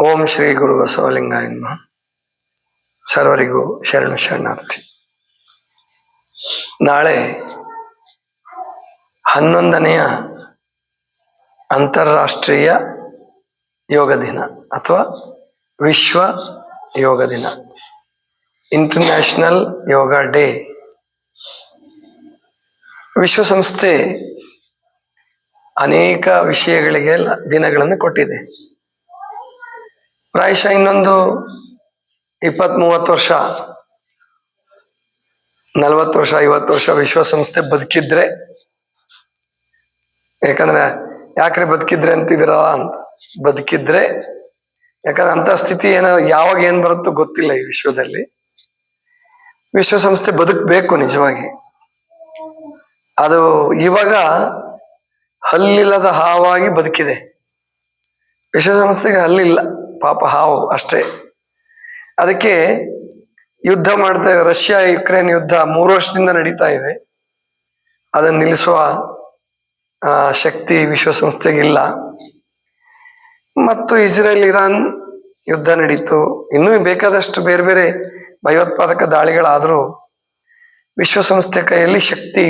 ಓಂ ಶ್ರೀ ಗುರು ಬಸವಲಿಂಗಾಯ ನಮಃ. ಸರ್ವರಿಗೂ ಶರಣ ಶರಣಾರ್ಥಿ. ನಾಳೆ ಹನ್ನೊಂದನೆಯ ಅಂತಾರಾಷ್ಟ್ರೀಯ ಯೋಗ ದಿನ ಅಥವಾ ವಿಶ್ವ ಯೋಗ ದಿನ. ಇಂಟರ್ನ್ಯಾಷನಲ್ ಯೋಗ ಡೇ ವಿಶ್ವಸಂಸ್ಥೆ ಅನೇಕ ವಿಷಯಗಳಿಗೆ ದಿನಗಳನ್ನು ಕೊಟ್ಟಿದೆ. ಪ್ರಾಯಶಃ ಇನ್ನೊಂದು ಇಪ್ಪತ್ತ್ ಮೂವತ್ತು ವರ್ಷ, ನಲವತ್ತು ವರ್ಷ, ಐವತ್ತು ವರ್ಷ ವಿಶ್ವಸಂಸ್ಥೆ ಬದುಕಿದ್ರೆ, ಯಾಕಂದ್ರೆ ಯಾಕ್ರೆ ಬದುಕಿದ್ರೆ ಅಂತಿದ್ರಲ್ಲ ಅಂತ. ಬದುಕಿದ್ರೆ, ಯಾಕಂದ್ರೆ ಅಂತ ಸ್ಥಿತಿ ಏನ, ಯಾವಾಗ ಏನ್ ಬರುತ್ತೋ ಗೊತ್ತಿಲ್ಲ ಈ ವಿಶ್ವದಲ್ಲಿ. ವಿಶ್ವಸಂಸ್ಥೆ ಬದುಕಬೇಕು ನಿಜವಾಗಿ. ಅದು ಇವಾಗ ಹಲ್ಲಿಲ್ಲದ ಹಾವಾಗಿ ಬದುಕಿದೆ. ವಿಶ್ವಸಂಸ್ಥೆಗೆ ಹಲ್ಲಿಲ್ಲ. ಪಾಪ ಹಾವು ಅಷ್ಟೇ. ಅದಕ್ಕೆ ಯುದ್ಧ ಮಾಡ್ತಾ ಇದೆ ರಷ್ಯಾ, ಯುಕ್ರೇನ್ ಯುದ್ಧ ಮೂರು ವರ್ಷದಿಂದ ನಡೀತಾ ಇದೆ. ಅದನ್ನು ನಿಲ್ಲಿಸುವ ಶಕ್ತಿ ವಿಶ್ವಸಂಸ್ಥೆಗಿಲ್ಲ. ಮತ್ತು ಇಸ್ರೇಲ್, ಇರಾನ್ ಯುದ್ಧ ನಡೀತು. ಇನ್ನೂ ಬೇಕಾದಷ್ಟು ಬೇರೆ ಬೇರೆ ಭಯೋತ್ಪಾದಕ ದಾಳಿಗಳಾದರೂ ವಿಶ್ವಸಂಸ್ಥೆ ಕೈಯಲ್ಲಿ ಶಕ್ತಿ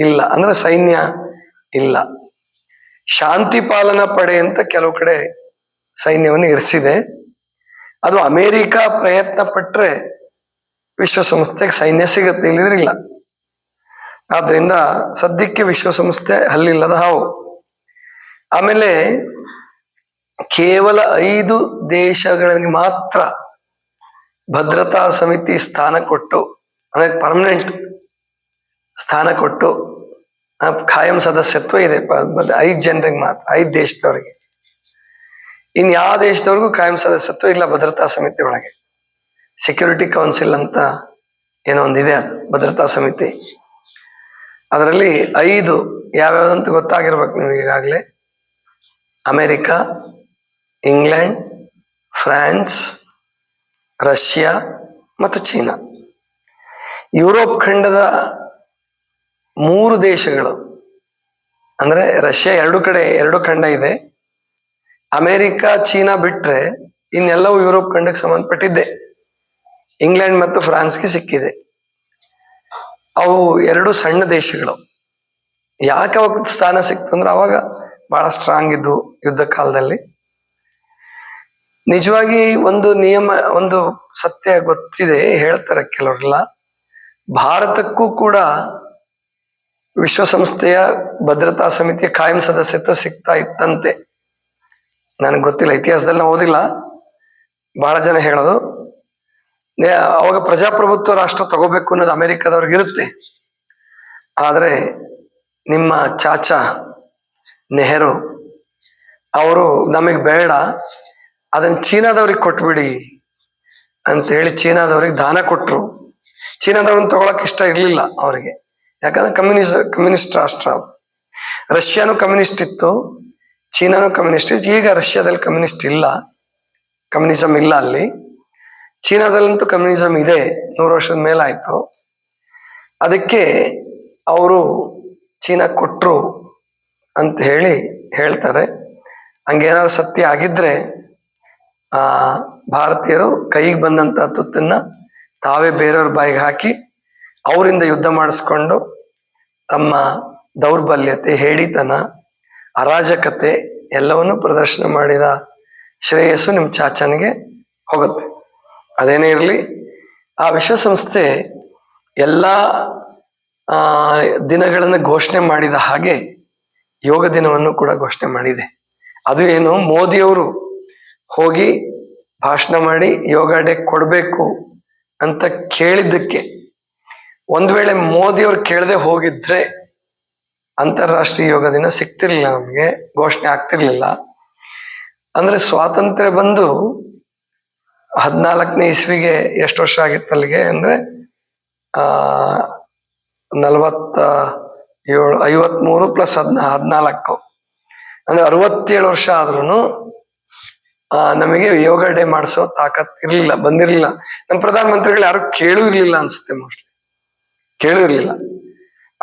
ಇಲ್ಲ. ಅಂದ್ರೆ ಸೈನ್ಯ ಇಲ್ಲ. ಶಾಂತಿ ಪಾಲನಾ ಪಡೆ ಅಂತ ಕೆಲವು ಕಡೆ ಸೈನ್ಯವನ್ನು ಇರಿಸಿದೆ. ಅದು ಅಮೇರಿಕ ಪ್ರಯತ್ನ ಪಟ್ಟರೆ ವಿಶ್ವಸಂಸ್ಥೆಗೆ ಸೈನ್ಯ ಸಿಗತ್ತೆ ಇಲ್ಲದಿರಲಿಲ್ಲ ಆದ್ರಿಂದ ಸದ್ಯಕ್ಕೆ ವಿಶ್ವಸಂಸ್ಥೆ ಅಲ್ಲಿಲ್ಲದ ಹಾವು. ಆಮೇಲೆ ಕೇವಲ ಐದು ದೇಶಗಳಿಗೆ ಮಾತ್ರ ಭದ್ರತಾ ಸಮಿತಿ ಸ್ಥಾನ ಕೊಟ್ಟು, ಅಂದ್ರೆ ಪರ್ಮನೆಂಟ್ ಸ್ಥಾನ ಕೊಟ್ಟು ಖಾಯಂ ಸದಸ್ಯತ್ವ ಇದೆ. ಐದ್ ಜನರಿಗೆ ಮಾತ್ರ, ಐದು ದೇಶದವರಿಗೆ. ಇನ್ ಯಾವ ದೇಶದವ್ರಿಗೂ ಕಾಯಂ ಸದಸ್ಯತ್ವ ಇಲ್ಲ ಭದ್ರತಾ ಸಮಿತಿ ಒಳಗೆ. ಸೆಕ್ಯೂರಿಟಿ ಕೌನ್ಸಿಲ್ ಅಂತ ಏನೋ ಒಂದಿದೆ ಅದು, ಭದ್ರತಾ ಸಮಿತಿ. ಅದರಲ್ಲಿ ಐದು ಯಾವ್ಯಾವ್ದಂತ ಗೊತ್ತಾಗಿರ್ಬೇಕು ನೀವು ಈಗಾಗಲೇ. ಅಮೆರಿಕ, ಇಂಗ್ಲೆಂಡ್, ಫ್ರಾನ್ಸ್, ರಷ್ಯಾ ಮತ್ತು ಚೀನಾ. ಯುರೋಪ್ ಖಂಡದ ಮೂರು ದೇಶಗಳು. ಅಂದರೆ ರಷ್ಯಾ ಎರಡು ಕಡೆ, ಎರಡು ಖಂಡ ಇದೆ. ಅಮೆರಿಕ, ಚೀನಾ ಬಿಟ್ರೆ ಇನ್ನೆಲ್ಲವೂ ಯುರೋಪ್ ಖಂಡಕ್ಕೆ ಸಂಬಂಧಪಟ್ಟಿದ್ದೆ. ಇಂಗ್ಲೆಂಡ್ ಮತ್ತು ಫ್ರಾನ್ಸ್ಗೆ ಸಿಕ್ಕಿದೆ. ಅವು ಎರಡು ಸಣ್ಣ ದೇಶಗಳು. ಯಾಕೆ ಅವಾಗ ಸ್ಥಾನ ಸಿಕ್ತು ಅಂದ್ರೆ ಅವಾಗ ಬಹಳ ಸ್ಟ್ರಾಂಗ್ ಇದ್ದು ಯುದ್ಧ ಕಾಲದಲ್ಲಿ. ನಿಜವಾಗಿ ಒಂದು ನಿಯಮ, ಒಂದು ಸತ್ಯ ಗೊತ್ತಿದೆ, ಹೇಳ್ತಾರೆ ಕೆಲವರೆಲ್ಲ. ಭಾರತಕ್ಕೂ ಕೂಡ ವಿಶ್ವಸಂಸ್ಥೆಯ ಭದ್ರತಾ ಸಮಿತಿಯ ಕಾಯಂ ಸದಸ್ಯತ್ವ ಸಿಗ್ತಾ ಇತ್ತಂತೆ. ನನಗೆ ಗೊತ್ತಿಲ್ಲ, ಇತಿಹಾಸದಲ್ಲಿ ನಾವು ಓದಿಲ್ಲ. ಬಹಳ ಜನ ಹೇಳೋದು ಅವಾಗ ಪ್ರಜಾಪ್ರಭುತ್ವ ರಾಷ್ಟ್ರ ತಗೋಬೇಕು ಅನ್ನೋದು ಅಮೆರಿಕದವ್ರಿಗೆ ಇರುತ್ತೆ. ಆದರೆ ನಿಮ್ಮ ಚಾಚಾ, ನೆಹರು, ಅವರು ನಮಗೆ ಬೇಡ ಅದನ್ನ ಚೀನಾದವ್ರಿಗೆ ಕೊಟ್ಬಿಡಿ ಅಂತ ಹೇಳಿ ಚೀನಾದವ್ರಿಗೆ ದಾನ ಕೊಟ್ಟರು ಚೀನಾದವ್ರನ್ನ ತಗೊಳಕ್ ಇಷ್ಟ ಇರಲಿಲ್ಲ ಅವರಿಗೆ. ಯಾಕಂದ್ರೆ ಕಮ್ಯುನಿಸ್ಟ್ ಕಮ್ಯುನಿಸ್ಟ್ ರಾಷ್ಟ್ರ ರಷ್ಯಾನು ಕಮ್ಯುನಿಸ್ಟ್ ಇತ್ತು. ಚೀನಾನು ಕಮ್ಯುನಿಸ್ಟ್, ಈಗ ರಷ್ಯಾದಲ್ಲಿ ಕಮ್ಯುನಿಸ್ಟ್ ಇಲ್ಲ. ಕಮ್ಯುನಿಸಂ ಇಲ್ಲ ಅಲ್ಲಿ. ಚೀನಾದಲ್ಲಂತೂ ಕಮ್ಯುನಿಸಂ ಇದೆ, ನೂರು ವರ್ಷದ ಮೇಲಾಯಿತು ಅದಕ್ಕೆ ಅವರು ಚೀನಾ ಕೊಟ್ಟರು ಅಂತ ಹೇಳಿ ಹೇಳ್ತಾರೆ. ಹಂಗೇನಾದ್ರು ಸತ್ಯ ಆಗಿದ್ರೆ, ಆ, ಭಾರತೀಯರು ಕೈಗೆ ಬಂದಂತ ತುತ್ತನ್ನ ತಾವೇ ಬೇರೆಯವ್ರ ಬಾಯಿಗೆ ಹಾಕಿ, ಅವರಿಂದ ಯುದ್ಧ ಮಾಡಿಸ್ಕೊಂಡು ತಮ್ಮ ದೌರ್ಬಲ್ಯತೆ, ಹೇಡಿತನ ಅರಾಜಕತೆ ಎಲ್ಲವನ್ನು ಪ್ರದರ್ಶನ ಮಾಡಿದ ಶ್ರೇಯಸ್ಸು ನಿಮ್ಮ ಚಾಚನಿಗೆ ಹೋಗುತ್ತೆ. ಅದೇನೇ ಇರಲಿ, ಆ ವಿಶ್ವಸಂಸ್ಥೆ ಎಲ್ಲ ದಿನಗಳನ್ನು ಘೋಷಣೆ ಮಾಡಿದ ಹಾಗೆ ಯೋಗ ದಿನವನ್ನು ಕೂಡ ಘೋಷಣೆ ಮಾಡಿದೆ. ಅದು ಏನು, ಮೋದಿಯವರು ಹೋಗಿ ಭಾಷಣ ಮಾಡಿ ಯೋಗ ಡೇ ಕೊಡಬೇಕು ಅಂತ ಕೇಳಿದ್ದಕ್ಕೆ, ಒಂದು ವೇಳೆ ಮೋದಿಯವರು ಕೇಳದೆ ಹೋಗಿದ್ರೆ ಅಂತಾರಾಷ್ಟ್ರೀಯ ಯೋಗ ದಿನ ಸಿಗ್ತಿರ್ಲಿಲ್ಲ ನಮಗೆ, ಘೋಷಣೆ ಆಗ್ತಿರ್ಲಿಲ್ಲ. ಅಂದ್ರೆ ಸ್ವಾತಂತ್ರ್ಯ ಬಂದು ಹದಿನಾಲ್ಕನೇ ಇಸ್ವಿಗೆ ಎಷ್ಟು ವರ್ಷ ಆಗಿತ್ತು ಅಲ್ಲಿಗೆ? ಅಂದ್ರೆ, ಆ, ನಲವತ್ತ ಏಳು, ಐವತ್ಮೂರು ಪ್ಲಸ್ ಹದ್ನಾ, ಹದಿನಾಲ್ಕು. ಅಂದ್ರೆ ಅರವತ್ತೇಳು ವರ್ಷ ಆದ್ರೂ ನಮಗೆ ಯೋಗ ಡೇ ಮಾಡಿಸೋ ತಾಕತ್ ಇರ್ಲಿಲ್ಲ, ಬಂದಿರ್ಲಿಲ್ಲ. ನಮ್ಮ ಪ್ರಧಾನ ಮಂತ್ರಿಗಳು ಯಾರು ಕೇಳೂ ಇರ್ಲಿಲ್ಲ ಅನ್ಸುತ್ತೆ ಮೋಸ್ಟ್ಲಿ ಕೇಳೂ ಇರ್ಲಿಲ್ಲ.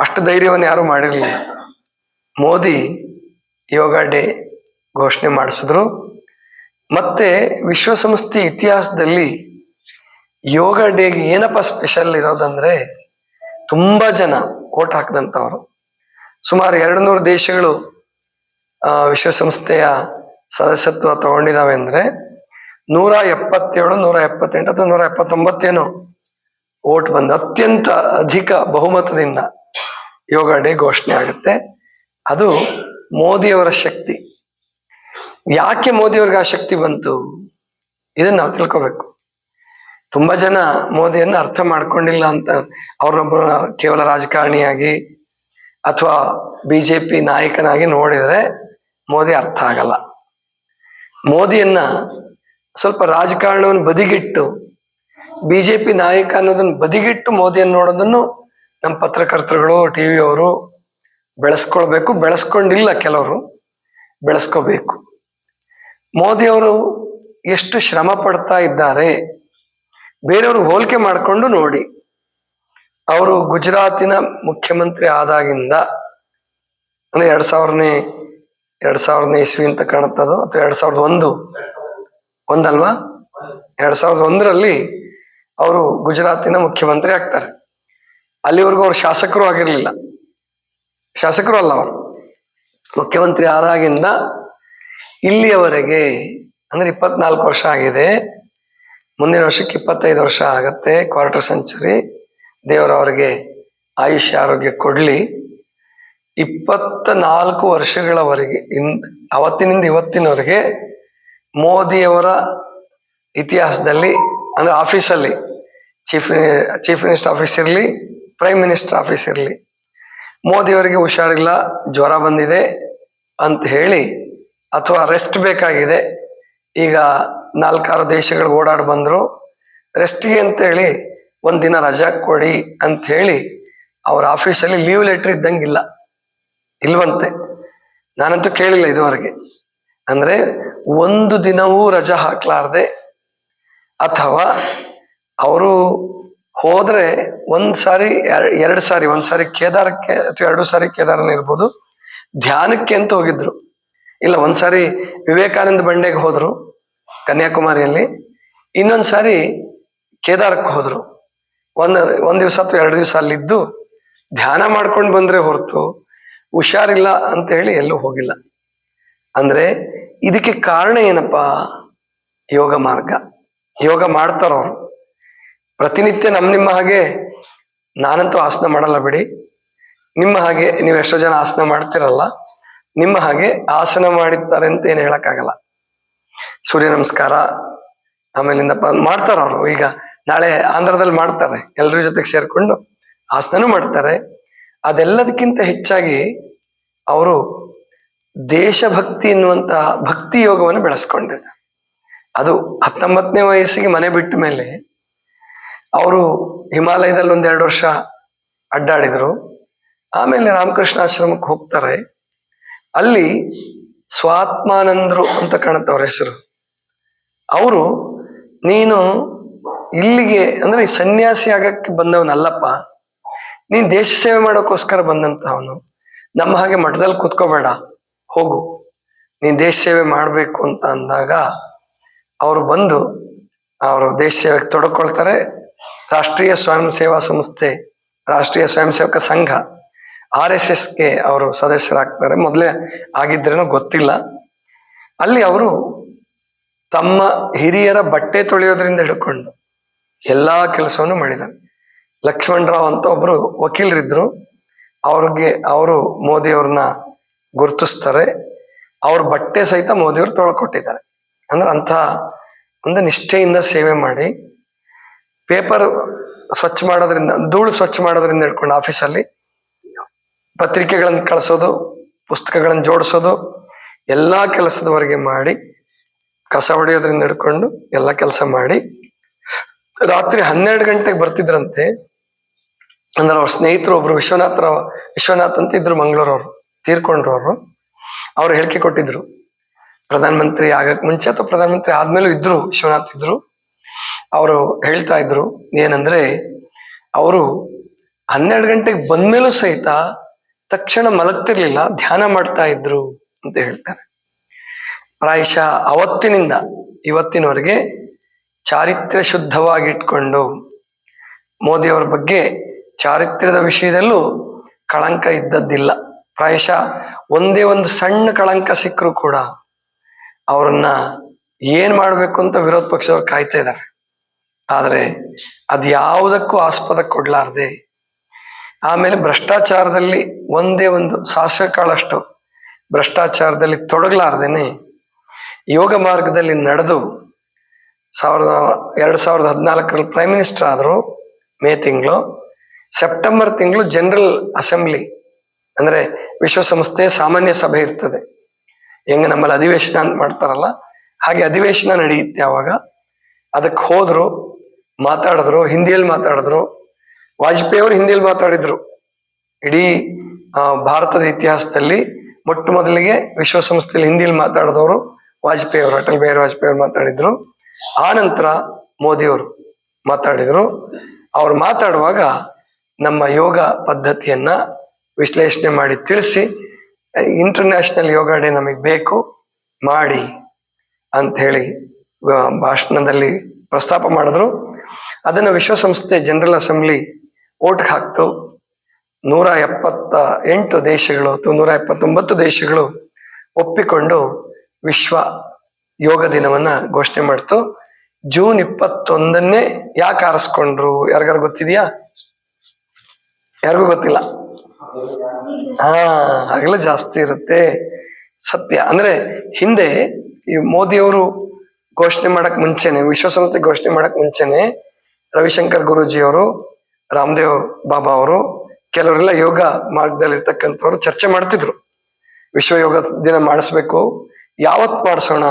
ಅಷ್ಟು ಧೈರ್ಯವನ್ನು ಯಾರು ಮಾಡಿರಲಿಲ್ಲ. ಮೋದಿ ಯೋಗ ಡೇ ಘೋಷಣೆ ಮಾಡಿಸಿದ್ರು. ಮತ್ತೆ ವಿಶ್ವಸಂಸ್ಥೆ ಇತಿಹಾಸದಲ್ಲಿ ಯೋಗ ಡೇಗೆ ಏನಪ್ಪ ಸ್ಪೆಷಲ್ ಇರೋದಂದ್ರೆ ತುಂಬಾ ಜನ ಓಟ್ ಹಾಕಿದಂಥವ್ರು. ಸುಮಾರು ಎರಡು ನೂರು ದೇಶಗಳು ವಿಶ್ವಸಂಸ್ಥೆಯ ಸದಸ್ಯತ್ವ ತಗೊಂಡಿದಾವೆ ಅಂದ್ರೆ ನೂರ ಎಪ್ಪತ್ತೇಳು, ನೂರ ಎಪ್ಪತ್ತೆಂಟು ಅಥವಾ ನೂರ ಎಪ್ಪತ್ತೊಂಬತ್ತೇನು ಓಟ್ ಬಂದು ಅತ್ಯಂತ ಅಧಿಕ ಬಹುಮತದಿಂದ ಯೋಗ ಡೇ ಘೋಷಣೆ ಆಗುತ್ತೆ. ಅದು ಮೋದಿಯವರ ಶಕ್ತಿ. ಯಾಕೆ ಮೋದಿಯವ್ರಿಗೆ ಆ ಶಕ್ತಿ ಬಂತು? ಇದನ್ನ ನಾವು ತಿಳ್ಕೊಬೇಕು. ತುಂಬಾ ಜನ ಮೋದಿಯನ್ನ ಅರ್ಥ ಮಾಡ್ಕೊಂಡಿಲ್ಲ ಅಂತ ಅವ್ರನ್ನೊಬ್ಬರ ಕೇವಲ ರಾಜಕಾರಣಿಯಾಗಿ ಅಥವಾ ಬಿಜೆಪಿ ನಾಯಕನಾಗಿ ನೋಡಿದರೆ ಮೋದಿ ಅರ್ಥ ಆಗಲ್ಲ. ಮೋದಿಯನ್ನ ಸ್ವಲ್ಪ ರಾಜಕಾರಣವನ್ನು ಬದಿಗಿಟ್ಟು, ಬಿಜೆಪಿ ನಾಯಕ ಅನ್ನೋದನ್ನ ಬದಿಗಿಟ್ಟು ಮೋದಿಯನ್ನು ನೋಡೋದನ್ನು ನಮ್ಮ ಪತ್ರಕರ್ತರುಗಳು, ಟಿವಿ ಅವರು ಬೆಳೆಸ್ಕೊಳ್ಬೇಕು. ಬೆಳೆಸ್ಕೊಂಡಿಲ್ಲ ಕೆಲವರು, ಬೆಳೆಸ್ಕೋಬೇಕು. ಮೋದಿಯವರು ಎಷ್ಟು ಶ್ರಮ ಪಡ್ತಾ ಇದ್ದಾರೆ. ಬೇರೆಯವರು ಹೋಲಿಕೆ ಮಾಡಿಕೊಂಡು ನೋಡಿ. ಅವರು ಗುಜರಾತಿನ ಮುಖ್ಯಮಂತ್ರಿ ಆದಾಗಿಂದ ಅಂದ್ರೆ ಎರಡ್ ಸಾವಿರನೇ ಎರಡ್ ಸಾವಿರನೇ ಇಸ್ವಿ ಅಂತ ಕಾಣುತ್ತದೋ ಅಥವಾ ಎರಡ್ ಸಾವಿರದ ಒಂದು. ಒಂದಲ್ವಾ? ಎರಡ್ ಸಾವಿರದ ಒಂದರಲ್ಲಿ ಅವರು ಗುಜರಾತಿನ ಮುಖ್ಯಮಂತ್ರಿ ಆಗ್ತಾರೆ. ಅಲ್ಲಿವರೆಗೂ ಅವ್ರು ಶಾಸಕರು ಆಗಿರಲಿಲ್ಲ. ಶಾಸಕರು ಅಲ್ಲ ಅವರು. ಮುಖ್ಯಮಂತ್ರಿ ಆದಾಗಿಂದ ಇಲ್ಲಿಯವರೆಗೆ, ಅಂದ್ರೆ ಇಪ್ಪತ್ನಾಲ್ಕು ವರ್ಷ ಆಗಿದೆ. ಮುಂದಿನ ವರ್ಷಕ್ಕೆ ಇಪ್ಪತ್ತೈದು ವರ್ಷ ಆಗತ್ತೆ ಕ್ವಾರ್ಟರ್ ಸೆಂಚುರಿ ದೇವರವರಿಗೆ ಆಯುಷ್ಯ, ಆರೋಗ್ಯ ಕೊಡ್ಲಿ. ಇಪ್ಪತ್ತ ನಾಲ್ಕು ವರ್ಷಗಳವರೆಗೆ, ಇನ್, ಅವತ್ತಿನಿಂದ ಇವತ್ತಿನವರೆಗೆ ಮೋದಿಯವರ ಇತಿಹಾಸದಲ್ಲಿ, ಅಂದ್ರೆ ಆಫೀಸಲ್ಲಿ ಚೀಫ್ ಚೀಫ್ ಮಿನಿಸ್ಟರ್ ಆಫೀಸ್ ಇರಲಿ ಪ್ರೈಮ್ ಮಿನಿಸ್ಟರ್ ಆಫೀಸ್ ಇರಲಿ. ಮೋದಿಯವರಿಗೆ ಹುಷಾರಿಲ್ಲ, ಜ್ವರ ಬಂದಿದೆ ಅಂತ ಹೇಳಿ ಅಥವಾ ರೆಸ್ಟ್ ಬೇಕಾಗಿದೆ. ಈಗ ನಾಲ್ಕಾರು ದೇಶಗಳಿಗೆ ಓಡಾಡಿ ಬಂದರು. ರೆಸ್ಟ್ಗೆ ಅಂತೇಳಿ ಒಂದಿನ ರಜಾ ಕೊಡಿ ಅಂತ ಹೇಳಿ ಅವ್ರ ಆಫೀಸಲ್ಲಿ ಲೀವ್ ಲೆಟ್ರ್ ಇದ್ದಂಗಿಲ್ಲ. ಇಲ್ವಂತೆ. ನಾನಂತೂ ಕೇಳಿಲ್ಲ ಇದುವರೆಗೆ. ಅಂದರೆ ಒಂದು ದಿನವೂ ರಜಾ ಹಾಕ್ಲಾರ್ದೆ ಅಥವಾ ಅವರು ಹೋದ್ರೆ ಒಂದ್ ಸಾರಿ, ಎರ- ಎರಡ್ ಸಾರಿ, ಒಂದ್ ಸಾರಿ ಕೇದಾರಕ್ಕೆ ಅಥವಾ ಎರಡು ಸಾರಿ ಕೇದಾರನ ಇರ್ಬೋದು. ಧ್ಯಾನಕ್ಕೆ ಅಂತ ಹೋಗಿದ್ರು. ಇಲ್ಲ, ಒಂದ್ ಸಾರಿ ವಿವೇಕಾನಂದ ಬಂಡೆಗೆ ಹೋದ್ರು, ಕನ್ಯಾಕುಮಾರಿಯಲ್ಲಿ. ಇನ್ನೊಂದ್ ಸಾರಿ ಕೇದಾರಕ್ಕೆ ಹೋದ್ರು. ಒಂದ್ ಒಂದ್ ದಿವಸ ಅಥವಾ ಎರಡು ದಿವಸ ಅಲ್ಲಿದ್ದು ಧ್ಯಾನ ಮಾಡ್ಕೊಂಡು ಬಂದ್ರೆ ಹೊರತು ಹುಷಾರಿಲ್ಲ ಅಂತ ಹೇಳಿ ಎಲ್ಲೂ ಹೋಗಿಲ್ಲ. ಅಂದ್ರೆ ಇದಕ್ಕೆ ಕಾರಣ ಏನಪ್ಪಾ? ಯೋಗ ಮಾರ್ಗ. ಯೋಗ ಮಾಡ್ತಾರೋ ಪ್ರತಿನಿತ್ಯ ನಮ್ಮ ನಿಮ್ಮ ಹಾಗೆ ನಾನಂತೂ ಆಸನ ಮಾಡಲ್ಲ ಬಿಡಿ. ನಿಮ್ಮ ಹಾಗೆ ನೀವು ಎಷ್ಟೋ ಜನ ಆಸನ ಮಾಡ್ತಿರಲ್ಲ, ನಿಮ್ಮ ಹಾಗೆ ಆಸನ ಮಾಡಿದ್ದಾರೆ ಅಂತ ಏನು ಹೇಳಕ್ಕಾಗಲ್ಲ. ಸೂರ್ಯ ನಮಸ್ಕಾರ. ಆಮೇಲಿಂದ ಮಾಡ್ತಾರ ಅವರು. ಈಗ ನಾಳೆ ಆಂಧ್ರದಲ್ಲಿ ಮಾಡ್ತಾರೆ. ಎಲ್ಲರ ಜೊತೆಗೆ ಸೇರ್ಕೊಂಡು ಆಸನನೂ ಮಾಡ್ತಾರೆ. ಅದೆಲ್ಲದಕ್ಕಿಂತ ಹೆಚ್ಚಾಗಿ ಅವರು ದೇಶಭಕ್ತಿ ಎನ್ನುವಂತಹ ಭಕ್ತಿ ಯೋಗವನ್ನು ಬೆಳೆಸ್ಕೊಂಡಿದ್ದಾರೆ. ಅದು ಹತ್ತೊಂಬತ್ತನೇ ವಯಸ್ಸಿಗೆ ಮನೆ ಬಿಟ್ಟ ಮೇಲೆ ಅವರು ಹಿಮಾಲಯದಲ್ಲಿ ಒಂದೆರಡು ವರ್ಷ ಅಡ್ಡಾಡಿದ್ರು. ಆಮೇಲೆ ರಾಮಕೃಷ್ಣ ಆಶ್ರಮಕ್ಕೆ ಹೋಗ್ತಾರೆ. ಅಲ್ಲಿ ಸ್ವಾತ್ಮಾನಂದರು ಅಂತ ಕಾಣುತ್ತೆ ಅವ್ರ ಹೆಸರು. ಅವರು, ನೀನು ಇಲ್ಲಿಗೆ, ಅಂದ್ರೆ ಸನ್ಯಾಸಿ ಆಗಕ್ಕೆ ಬಂದವನಲ್ಲಪ್ಪ. ನೀನ್ ದೇಶ ಸೇವೆ ಮಾಡೋಕ್ಕೋಸ್ಕರ ಬಂದಂತವನು ನಮ್ಮ ಹಾಗೆ ಮಠದಲ್ಲಿ ಕೂತ್ಕೋಬೇಡ, ಹೋಗು. ನೀನ್ ದೇಶ ಸೇವೆ ಮಾಡಬೇಕು ಅಂತ ಅಂದಾಗ, ಅವರು ಬಂದು, ಅವರು ದೇಶ ಸೇವೆಗೆ ತೊಡಕೊಳ್ತಾರೆ. ರಾಷ್ಟ್ರೀಯ ಸ್ವಯಂ ಸೇವಾ ಸಂಸ್ಥೆ, ರಾಷ್ಟ್ರೀಯ ಸ್ವಯಂ ಸೇವಕ ಸಂಘ, ಆರ್ ಎಸ್ ಎಸ್ಗೆ ಅವರು ಸದಸ್ಯರಾಗ್ತಾರೆ. ಮೊದಲೇ ಆಗಿದ್ರೇನೋ ಗೊತ್ತಿಲ್ಲ. ಅಲ್ಲಿ ಅವರು ತಮ್ಮ ಹಿರಿಯರ ಬಟ್ಟೆ ತೊಳೆಯೋದ್ರಿಂದ ಹಿಡ್ಕೊಂಡು ಎಲ್ಲಾ ಕೆಲಸವನ್ನು ಮಾಡಿದ್ದಾರೆ. ಲಕ್ಷ್ಮಣ್ ರಾವ್ ಅಂತ ಒಬ್ರು ವಕೀಲರಿದ್ರು. ಅವ್ರಿಗೆ ಅವರು ಮೋದಿ ಅವ್ರನ್ನ ಗುರುತಿಸ್ತಾರೆ. ಅವ್ರ ಬಟ್ಟೆ ಸಹಿತ ಮೋದಿಯವರು ತೊಳ್ಕೊಟ್ಟಿದ್ದಾರೆ. ಅಂದ್ರೆ ಅಂತ ಒಂದು ನಿಷ್ಠೆಯಿಂದ ಸೇವೆ ಮಾಡಿ ಪೇಪರ್ ಸ್ವಚ್ಛ ಮಾಡೋದ್ರಿಂದ, ಧೂಳು ಸ್ವಚ್ಛ ಮಾಡೋದ್ರಿಂದ ಹಿಡ್ಕೊಂಡು ಆಫೀಸಲ್ಲಿ ಪತ್ರಿಕೆಗಳನ್ನು ಕಳಿಸೋದು, ಪುಸ್ತಕಗಳನ್ನು ಜೋಡಿಸೋದು, ಎಲ್ಲ ಕೆಲಸದವರೆಗೆ ಮಾಡಿ, ಕಸ ಹೊಡೆಯೋದ್ರಿಂದ ಹಿಡ್ಕೊಂಡು ಎಲ್ಲ ಕೆಲಸ ಮಾಡಿ. ರಾತ್ರಿ ಹನ್ನೆರಡು ಗಂಟೆಗೆ ಬರ್ತಿದ್ರಂತೆ. ಅಂದ್ರೆ ಅವ್ರ ಸ್ನೇಹಿತರು ಒಬ್ರು ವಿಶ್ವನಾಥ್ ರಾವ್, ವಿಶ್ವನಾಥ್ ಅಂತ ಇದ್ರು ಮಂಗಳೂರವ್ರು, ತೀರ್ಕೊಂಡ್ರು ಅವರು. ಅವ್ರು ಹೇಳಿಕೆ ಕೊಟ್ಟಿದ್ರು. ಪ್ರಧಾನಮಂತ್ರಿ ಆಗಕ್ ಮುಂಚೆ ಅಥವಾ ಪ್ರಧಾನಮಂತ್ರಿ ಆದ್ಮೇಲೂ ಇದ್ರು, ವಿಶ್ವನಾಥ್ ಇದ್ರು. ಅವರು ಹೇಳ್ತಾ ಇದ್ರು ಏನಂದ್ರೆ, ಅವರು ಹನ್ನೆರಡು ಗಂಟೆಗೆ ಬಂದ್ಮೇಲೂ ಸಹಿತ ತಕ್ಷಣ ಮಲಗ್ತಿರ್ಲಿಲ್ಲ, ಧ್ಯಾನ ಮಾಡ್ತಾ ಇದ್ರು ಅಂತ ಹೇಳ್ತಾರೆ. ಪ್ರಾಯಶಃ ಅವತ್ತಿನಿಂದ ಇವತ್ತಿನವರೆಗೆ ಚಾರಿತ್ರ್ಯ ಶುದ್ಧವಾಗಿ ಇಟ್ಕೊಂಡು ಮೋದಿಯವರ ಬಗ್ಗೆ ಚಾರಿತ್ರ್ಯದ ವಿಷಯದಲ್ಲೂ ಕಳಂಕ ಇದ್ದದ್ದಿಲ್ಲ. ಪ್ರಾಯಶಃ ಒಂದೇ ಒಂದು ಸಣ್ಣ ಕಳಂಕ ಸಿಕ್ಕರೂ ಕೂಡ ಅವರನ್ನ ಏನ್ ಮಾಡ್ಬೇಕು ಅಂತ ವಿರೋಧ ಪಕ್ಷದವ್ರು ಕಾಯ್ತಾ ಇದ್ದಾರೆ ಆದ್ರೆ ಅದ್ ಯಾವುದಕ್ಕೂ ಆಸ್ಪದ ಕೊಡ್ಲಾರ್ದೆ, ಆಮೇಲೆ ಭ್ರಷ್ಟಾಚಾರದಲ್ಲಿ ಒಂದೇ ಒಂದು ಸಾಸಿವೆ ಕಾಳಷ್ಟು ಭ್ರಷ್ಟಾಚಾರದಲ್ಲಿ ತೊಡಗಲಾರ್ದೇನೆ ಯೋಗ ಮಾರ್ಗದಲ್ಲಿ ನಡೆದು ಸಾವಿರದ, ಎರಡು ಸಾವಿರದ ಹದಿನಾಲ್ಕರಲ್ಲಿ ಪ್ರೈಮ್ ಮಿನಿಸ್ಟರ್ ಆದರು ಮೇ ತಿಂಗಳು ಸೆಪ್ಟೆಂಬರ್ ತಿಂಗಳು ಜನರಲ್ ಅಸೆಂಬ್ಲಿ ಅಂದರೆ ವಿಶ್ವಸಂಸ್ಥೆ ಸಾಮಾನ್ಯ ಸಭೆ ಇರ್ತದೆ. ಹೆಂಗೆ ನಮ್ಮಲ್ಲಿ ಅಧಿವೇಶನ ಅಂತ ಮಾಡ್ತಾರಲ್ಲ ಹಾಗೆ ಅಧಿವೇಶನ ನಡೆಯುತ್ತೆ ಅವಾಗ. ಅದಕ್ಕೆ ಹೋದ್ರು, ಮಾತಾಡಿದ್ರು, ಹಿಂದಿಯಲ್ಲಿ ಮಾತಾಡಿದ್ರು. ವಾಜಪೇಯಿ ಅವರು ಹಿಂದಿಯಲ್ಲಿ ಮಾತಾಡಿದ್ರು. ಇಡೀ ಭಾರತದ ಇತಿಹಾಸದಲ್ಲಿ ಮೊಟ್ಟ ಮೊದಲಿಗೆ ವಿಶ್ವಸಂಸ್ಥೆಯಲ್ಲಿ ಹಿಂದಿಯಲ್ಲಿ ಮಾತಾಡಿದವರು ವಾಜಪೇಯಿ ಅವರು, ಅಟಲ್ ಬಿಹಾರಿ ವಾಜಪೇಯಿ ಅವರು ಮಾತಾಡಿದ್ರು. ಆ ನಂತರ ಮೋದಿಯವರು ಮಾತಾಡಿದ್ರು. ಅವ್ರು ಮಾತಾಡುವಾಗ ನಮ್ಮ ಯೋಗ ಪದ್ಧತಿಯನ್ನ ವಿಶ್ಲೇಷಣೆ ಮಾಡಿ ತಿಳಿಸಿ, ಇಂಟರ್ನ್ಯಾಷನಲ್ ಯೋಗ ಡೇ ನಮಗೆ ಬೇಕು, ಮಾಡಿ. ಅಂತ ಹೇಳಿ ಭಾಷಣದಲ್ಲಿ ಪ್ರಸ್ತಾಪ ಮಾಡಿದ್ರು. ಅದನ್ನು ವಿಶ್ವಸಂಸ್ಥೆ ಜನರಲ್ ಅಸೆಂಬ್ಲಿ ಓಟ್ಗೆ ಹಾಕ್ತು. ನೂರ ಎಪ್ಪತ್ತ ಎಂಟು ದೇಶಗಳು ಅಥವಾ ನೂರ ಎಪ್ಪತ್ತೊಂಬತ್ತು ದೇಶಗಳು ಒಪ್ಪಿಕೊಂಡು ವಿಶ್ವ ಯೋಗ ದಿನವನ್ನ ಘೋಷಣೆ ಮಾಡ್ತು. ಜೂನ್ ಇಪ್ಪತ್ತೊಂದನ್ನೇ ಯಾಕೆ ಆರಿಸ್ಕೊಂಡ್ರು? ಯಾರಿಗಾರು ಗೊತ್ತಿದೆಯಾ? ಯಾರಿಗೂ ಗೊತ್ತಿಲ್ಲ. ಹಾ ಹಗಲು ಜಾಸ್ತಿ ಇರುತ್ತೆ. ಸತ್ಯ. ಅಂದ್ರೆ ಹಿಂದೆ ಈ ಮೋದಿಯವರು ಘೋಷಣೆ ಮಾಡಕ್ ಮುಂಚೆನೆ, ವಿಶ್ವಸಂಸ್ಥೆ ಘೋಷಣೆ ಮಾಡಕ್ ಮುಂಚೆನೆ ರವಿಶಂಕರ್ ಗುರುಜಿ ಅವರು ರಾಮದೇವ್ ಬಾಬಾ ಅವರು, ಕೆಲವರೆಲ್ಲ ಯೋಗ ಮಾರ್ಗದಲ್ಲಿ ಇರ್ತಕ್ಕಂಥವ್ರು ಚರ್ಚೆ ಮಾಡ್ತಿದ್ರು. ವಿಶ್ವ ಯೋಗ ದಿನ ಮಾಡಿಸ್ಬೇಕು ಯಾವತ್ ಮಾಡಿಸೋಣ?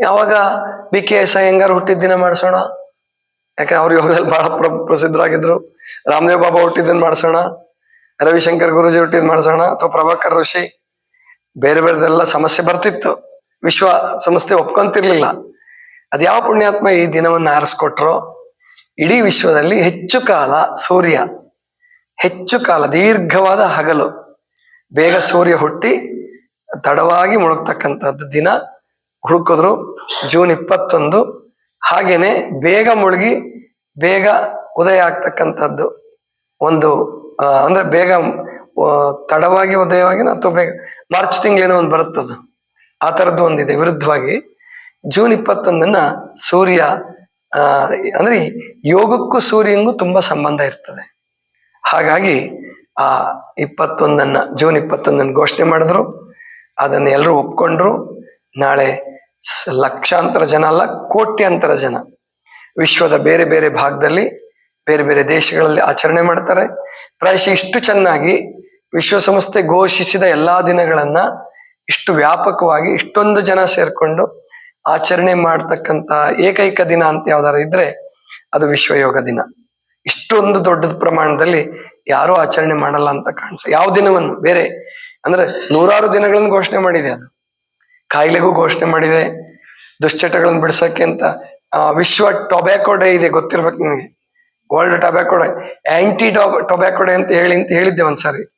ಯಾವಾಗ ಬಿ ಕೆ ಎಸ್ ಅಯ್ಯಂಗಾರ್ ಹುಟ್ಟಿದ ದಿನ ಮಾಡಿಸೋಣ? ಯಾಕಂದ್ರೆ ಅವ್ರ ಯೋಗದಲ್ಲಿ ಬಹಳ ಪ್ರ ಪ್ರಸಿದ್ಧರಾಗಿದ್ರು. ರಾಮದೇವ್ ಬಾಬಾ ಹುಟ್ಟಿದ್ದನ್ನ ಮಾಡಿಸೋಣ, ರವಿಶಂಕರ್ ಗುರುಜಿ ಹುಟ್ಟಿದ್ ಮಾಡಿಸೋಣ, ಅಥವಾ ಪ್ರಭಾಕರ್ ಋಷಿ ಬೇರೆ ಬೇರೆದೆಲ್ಲ ಸಮಸ್ಯೆ ಬರ್ತಿತ್ತು. ವಿಶ್ವ ಸಂಸ್ಥೆ ಒಪ್ಕೊಂತಿರ್ಲಿಲ್ಲ. ಅದ್ಯಾವ ಪುಣ್ಯಾತ್ಮ ಈ ದಿನವನ್ನು ಆರಿಸ್ಕೊಟ್ರೋ? ಇಡೀ ವಿಶ್ವದಲ್ಲಿ ಹೆಚ್ಚು ಕಾಲ ಸೂರ್ಯ. ಹೆಚ್ಚು ಕಾಲ ದೀರ್ಘವಾದ ಹಗಲು. ಬೇಗ ಸೂರ್ಯ ಹುಟ್ಟಿ ತಡವಾಗಿ ಮುಳುಗ್ತಕ್ಕಂಥದ್ದು ದಿನ ಹುಡುಕಿದ್ರು ಜೂನ್ ಇಪ್ಪತ್ತೊಂದು. ಹಾಗೇನೆ ಬೇಗ ಮುಳುಗಿ, ಬೇಗ ಉದಯ ಆಗ್ತಕ್ಕಂಥದ್ದು ಒಂದು ಅಂದ್ರೆ ಬೇಗ ತಡವಾಗಿ ಉದಯವಾಗಿ ಅಥವಾ ಬೇಗ, ಮಾರ್ಚ್ ತಿಂಗಳೇನೋ ಒಂದು ಬರುತ್ತದು. ಆ ಥರದ್ದು ಒಂದಿದೆ. ವಿರುದ್ಧವಾಗಿ ಜೂನ್ ಇಪ್ಪತ್ತೊಂದನ್ನ ಸೂರ್ಯ ಅಂದ್ರೆ ಯೋಗಕ್ಕೂ ಸೂರ್ಯಂಗೂ ತುಂಬಾ ಸಂಬಂಧ ಇರ್ತದೆ. ಹಾಗಾಗಿ ಆ ಇಪ್ಪತ್ತೊಂದನ್ನ, ಜೂನ್ ಇಪ್ಪತ್ತೊಂದನ್ನ ಘೋಷಣೆ ಮಾಡಿದ್ರು. ಅದನ್ನ ಎಲ್ಲರೂ ಒಪ್ಕೊಂಡ್ರು. ನಾಳೆ ಲಕ್ಷಾಂತರ ಜನ ಅಲ್ಲ, ಕೋಟ್ಯಾಂತರ ಜನ. ವಿಶ್ವದ ಬೇರೆ ಬೇರೆ ಭಾಗದಲ್ಲಿ ಬೇರೆ ಬೇರೆ ದೇಶಗಳಲ್ಲಿ ಆಚರಣೆ ಮಾಡ್ತಾರೆ. ಪ್ರಾಯಶಃ ಇಷ್ಟು ಚೆನ್ನಾಗಿ ವಿಶ್ವಸಂಸ್ಥೆ ಘೋಷಿಸಿದ ಎಲ್ಲಾ ದಿನಗಳನ್ನ ಇಷ್ಟು ವ್ಯಾಪಕವಾಗಿ ಇಷ್ಟೊಂದು ಜನ ಸೇರ್ಕೊಂಡು ಆಚರಣೆ ಮಾಡ್ತಕ್ಕಂತ ಏಕೈಕ ದಿನ ಅಂತ ಯಾವ್ದಾರು ಇದ್ರೆ ಅದು ವಿಶ್ವ ಯೋಗ ದಿನ. ಇಷ್ಟೊಂದು ದೊಡ್ಡ ಪ್ರಮಾಣದಲ್ಲಿ ಯಾರೂ ಆಚರಣೆ ಮಾಡಲ್ಲ ಅಂತ ಕಾಣಿಸ ಯಾವ ದಿನವನ್ನು? ಬೇರೆ. ಅಂದ್ರೆ ನೂರಾರು ದಿನಗಳನ್ನು ಘೋಷಣೆ ಮಾಡಿದೆ ಅದು. ಕಾಯಿಲೆಗೂ ಘೋಷಣೆ ಮಾಡಿದೆ. ದುಶ್ಚಟಗಳನ್ನು ಬಿಡಿಸಕ್ಕೆ ಅಂತ ವಿಶ್ವ ಟೊಬ್ಯಾಕೋ ಡೇ ಇದೆ, ಗೊತ್ತಿರ್ಬೇಕು ನಿಮಗೆ? World tobacco day anti tobacco day ಅಂತ ಹೇಳಿ, ಅಂತ ಹೇಳಿದ್ದೆ ಒಂದ್ಸಾರಿ.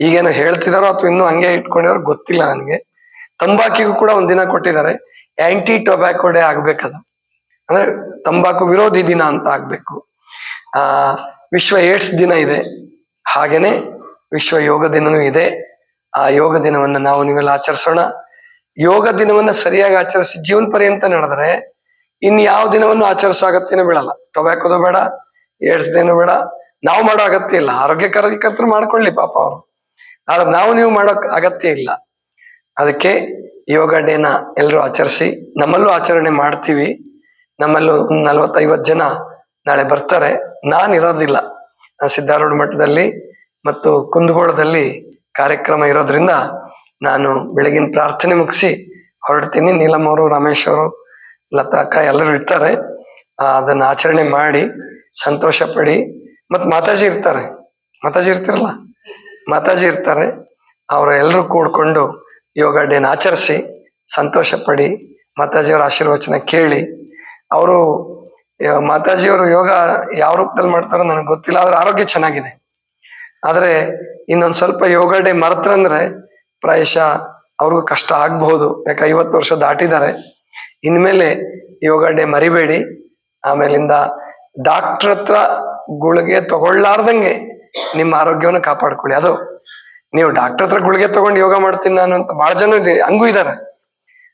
ಈಗೇನು ಹೇಳ್ತಿದಾರೋ ಅಥವಾ ಇನ್ನೂ ಹಂಗೆ ಇಟ್ಕೊಂಡಿದಾರೋ ಗೊತ್ತಿಲ್ಲ ನನಗೆ. ತಂಬಾಕಿಗೂ ಕೂಡ ಒಂದಿನ ಕೊಟ್ಟಿದ್ದಾರೆ. ಆಂಟಿ ಟೊಬ್ಯಾಕೋ ಡೇ ಆಗ್ಬೇಕದ. ಅಂದ್ರೆ ತಂಬಾಕು ವಿರೋಧಿ ದಿನ ಅಂತ ಆಗ್ಬೇಕು. ಆ, ವಿಶ್ವ ಏಡ್ಸ್ ದಿನ ಇದೆ. ಹಾಗೇನೆ ವಿಶ್ವ ಯೋಗ ದಿನನೂ ಇದೆ. ಆ ಯೋಗ ದಿನವನ್ನ ನಾವು ನೀವೆಲ್ಲ ಆಚರಿಸೋಣ. ಯೋಗ ದಿನವನ್ನ ಸರಿಯಾಗಿ ಆಚರಿಸಿ ಜೀವನ ಪರ್ಯಂತ ನಡೆದ್ರೆ ಇನ್ ಯಾವ ದಿನವನ್ನು ಆಚರಿಸೋ ಅಗತ್ಯನೇ ಬೀಳಲ್ಲ. ಟೊಬ್ಯಾಕೋದು ಬೇಡ. ಏಡ್ಸ್ ಡೇನು ಬೇಡ. ನಾವು ಮಾಡೋ ಅಗತ್ಯ ಇಲ್ಲ. ಆರೋಗ್ಯ ಕಾರ್ಯಕರ್ತರು ಮಾಡ್ಕೊಳ್ಳಿ ಪಾಪ ಅವರು. ಆದ್ರೆ ನಾವು ನೀವು ಮಾಡೋಕ್ ಅಗತ್ಯ ಇಲ್ಲ. ಅದಕ್ಕೆ ಯೋಗ ಡೇನ ಎಲ್ಲರೂ ಆಚರಿಸಿ. ನಮ್ಮಲ್ಲೂ ಆಚರಣೆ ಮಾಡ್ತೀವಿ. ನಮ್ಮಲ್ಲೂ ಒಂದು ನಲ್ವತ್ತೈವತ್ತು ಜನ ನಾಳೆ ಬರ್ತಾರೆ. ನಾನು ಇರೋದಿಲ್ಲ. ಸಿದ್ಧಾರೂಢ ಮಠದಲ್ಲಿ ಮತ್ತು ಕುಂದಗೋಳದಲ್ಲಿ ಕಾರ್ಯಕ್ರಮ ಇರೋದ್ರಿಂದ ನಾನು ಬೆಳಗಿನ ಪ್ರಾರ್ಥನೆ ಮುಗಿಸಿ ಹೊರಡ್ತೀನಿ. ನೀಲಮ್ ಅವರು, ರಮೇಶ್ ಅವರು, ಲತಾ, ಅಕ್ಕ ಎಲ್ಲರೂ ಇರ್ತಾರೆ. ಅದನ್ನ ಆಚರಣೆ ಮಾಡಿ ಸಂತೋಷ ಪಡಿ ಮತ್ ಮಾತಾಜಿ ಇರ್ತಾರೆ. ಮಾತಾಜಿ ಇರ್ತಿರಲ್ಲ? ಮಾತಾಜಿ ಇರ್ತಾರೆ. ಅವರು ಎಲ್ಲರೂ ಕೂಡ್ಕೊಂಡು ಯೋಗ ಡೇನ ಆಚರಿಸಿ ಸಂತೋಷ ಪಡಿ ಮಾತಾಜಿಯವರ ಆಶೀರ್ವಚನ ಕೇಳಿ. ಅವರು ಮಾತಾಜಿಯವರು ಯೋಗ ಯಾವ ರೂಪದಲ್ಲಿ ಮಾಡ್ತಾರೋ ನನಗೆ ಗೊತ್ತಿಲ್ಲ, ಆದ್ರೆ ಆರೋಗ್ಯ ಚೆನ್ನಾಗಿದೆ. ಆದ್ರೆ ಇನ್ನೊಂದು ಸ್ವಲ್ಪ ಯೋಗ ಡೇ ಮರೆತ್ರಂದ್ರೆ ಪ್ರಾಯಶಃ ಅವ್ರಿಗೂ ಕಷ್ಟ ಆಗ್ಬಹುದು. ಯಾಕೆ, ಐವತ್ತು ವರ್ಷ ದಾಟಿದ್ದಾರೆ. ಇನ್ಮೇಲೆ ಯೋಗ ಡೇ ಮರಿಬೇಡಿ. ಆಮೇಲಿಂದ ಡಾಕ್ಟರ್ ಹತ್ರ ಗುಳಿಗೆ ತಗೊಳ್ಲಾರ್ದಂಗೆ ನಿಮ್ಮ ಆರೋಗ್ಯವನ್ನು ಕಾಪಾಡ್ಕೊಳ್ಳಿ. ಅದು ನೀವು ಡಾಕ್ಟರ್ ಹತ್ರ ಗುಳಿಗೆ ತಗೊಂಡು ಯೋಗ ಮಾಡ್ತೀನಿ ನಾನು ಅಂತ ಬಹಳ ಜನ ಇದೆ, ಹಂಗೂ ಇದ್ದಾರೆ.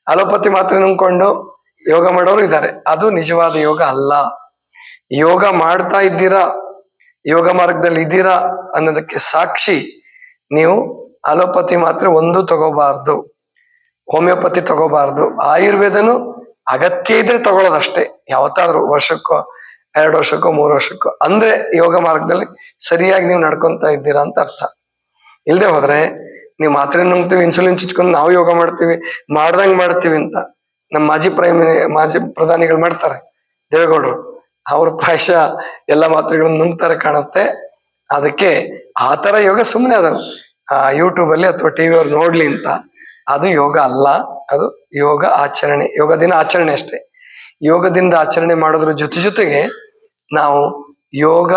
ಅಲೋಪತಿ ಮಾತ್ರ ನುಂಗ್ಕೊಂಡು ಯೋಗ ಮಾಡೋರು ಇದ್ದಾರೆ. ಅದು ನಿಜವಾದ ಯೋಗ ಅಲ್ಲ. ಯೋಗ ಮಾಡ್ತಾ ಇದ್ದೀರಾ, ಯೋಗ ಮಾರ್ಗದಲ್ಲಿ ಇದ್ದೀರಾ ಅನ್ನೋದಕ್ಕೆ ಸಾಕ್ಷಿ ನೀವು ಅಲೋಪತಿ ಮಾತ್ರ ಒಂದು ತಗೋಬಾರ್ದು, ಹೋಮಿಯೋಪತಿ ತಗೋಬಾರ್ದು. ಆಯುರ್ವೇದನು ಅಗತ್ಯ ಇದ್ರೆ ತಗೊಳ್ಳೋದಷ್ಟೇ. ಯಾವತ್ತಾದ್ರೂ ವರ್ಷಕ್ಕೋ ಎರಡು ವರ್ಷಕ್ಕೋ, ಮೂರು ವರ್ಷಕ್ಕೋ. ಅಂದ್ರೆ ಯೋಗ ಮಾರ್ಗದಲ್ಲಿ ಸರಿಯಾಗಿ ನೀವು ನಡ್ಕೊಂತ ಇದ್ದೀರಾ ಅಂತ ಅರ್ಥ. ಇಲ್ದೆ ಹೋದ್ರೆ ನೀವು ಮಾತ್ರೆ ನುಂಗ್ತೀವಿ ಇನ್ಸುಲಿನ್ ಚುಚ್ಕೊಂಡು ನಾವು ಯೋಗ ಮಾಡ್ತೀವಿ, ಮಾಡ್ದಂಗ್ ಮಾಡ್ತೀವಿ ಅಂತ ನಮ್ಮ ಮಾಜಿ ಪ್ರೈಮ್, ಮಾಜಿ ಪ್ರಧಾನಿಗಳು ಮಾಡ್ತಾರೆ, ದೇವೇಗೌಡರು. ಅವ್ರ ಪ್ರಾಯಶ ಎಲ್ಲ ಮಾತ್ರೆಗಳನ್ನು ನುಂಗ್ತಾರೆ ಕಾಣುತ್ತೆ. ಅದಕ್ಕೆ ಆ ತರ ಯೋಗ ಸುಮ್ಮನೆ ಅದ ಯೂಟ್ಯೂಬ್ ಅಲ್ಲಿ ಅಥವಾ ಟಿವಿ ಅವ್ರು ನೋಡ್ಲಿ ಅಂತ. ಅದು ಯೋಗ ಅಲ್ಲ, ಅದು ಯೋಗ ಆಚರಣೆ, ಯೋಗ ದಿನ ಆಚರಣೆ ಅಷ್ಟೇ. ಯೋಗದಿಂದ ಆಚರಣೆ ಮಾಡೋದ್ರ ಜೊತೆ ಜೊತೆಗೆ ನಾವು ಯೋಗ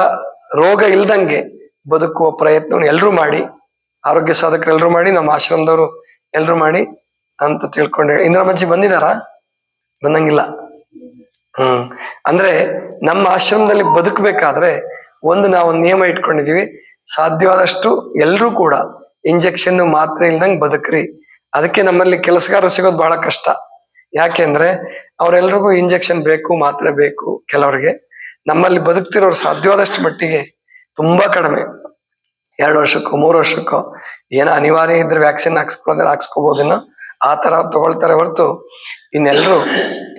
ರೋಗ ಇಲ್ದಂಗೆ ಬದುಕುವ ಪ್ರಯತ್ನವನ್ನು ಎಲ್ಲರೂ ಮಾಡಿ, ಆರೋಗ್ಯ ಸಾಧಕರು ಎಲ್ಲರೂ ಮಾಡಿ, ನಮ್ಮ ಆಶ್ರಮದವರು ಎಲ್ಲರೂ ಮಾಡಿ ಅಂತ ತಿಳ್ಕೊಂಡೆ. ಇಂದ್ರಮಜ್ಜಿ ಬಂದಿದಾರಾ? ಬಂದಂಗಿಲ್ಲ. ಹ್ಮ್. ಅಂದ್ರೆ ನಮ್ಮ ಆಶ್ರಮದಲ್ಲಿ ಬದುಕಬೇಕಾದ್ರೆ ಒಂದು ನಾವು ನಿಯಮ ಇಟ್ಕೊಂಡಿದೀವಿ ಸಾಧ್ಯವಾದಷ್ಟು ಎಲ್ಲರೂ ಕೂಡ ಇಂಜೆಕ್ಷನ್ ಮಾತ್ರೆ ಇಲ್ದಂಗೆ ಬದುಕ್ರಿ. ಅದಕ್ಕೆ ನಮ್ಮಲ್ಲಿ ಕೆಲಸಗಾರರು ಸಿಗೋದು ಬಹಳ ಕಷ್ಟ. ಯಾಕೆಂದ್ರೆ ಅವರೆಲ್ರಿಗೂ ಇಂಜೆಕ್ಷನ್ ಬೇಕು, ಮಾತ್ರೆ ಬೇಕು ಕೆಲವರಿಗೆ. ನಮ್ಮಲ್ಲಿ ಬದುಕ್ತಿರೋರು ಸಾಧ್ಯವಾದಷ್ಟು ಮಟ್ಟಿಗೆ ತುಂಬಾ ಕಡಿಮೆ. ಎರಡು ವರ್ಷಕ್ಕೋ, ಮೂರು ವರ್ಷಕ್ಕೋ, ಏನೋ ಅನಿವಾರ್ಯ ಇದ್ರೆ ವ್ಯಾಕ್ಸಿನ್ ಹಾಕ್ಸ್ಕೊಳ್ಳೋದ್ರೆ ಹಾಕ್ಸ್ಕೋಬಹುದೇನೋ ಆ ತರ ತಗೊಳ್ತಾರೆ ಹೊರತು ಇನ್ನೆಲ್ಲರೂ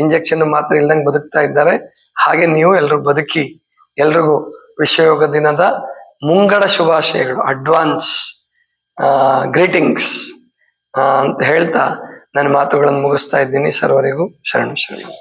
ಇಂಜೆಕ್ಷನ್ ಮಾತ್ರ ಇಲ್ದಂಗೆ ಬದುಕ್ತಾ ಇದ್ದಾರೆ. ಹಾಗೆ ನೀವು ಎಲ್ರು ಬದುಕಿ, ಎಲ್ರಿಗೂ ವಿಶ್ವಯೋಗ ದಿನದ ಮುಂಗಡ ಶುಭಾಶಯಗಳು, ಅಡ್ವಾನ್ಸ್ ಗ್ರೀಟಿಂಗ್ಸ್ ಅಂತ ಹೇಳ್ತಾ ನನ್ನ ಮಾತುಗಳನ್ನು ಮುಗಿಸ್ತಾ ಇದ್ದೀನಿ. ಸರ್ವರಿಗೂ ಶರಣು ಶರಣ.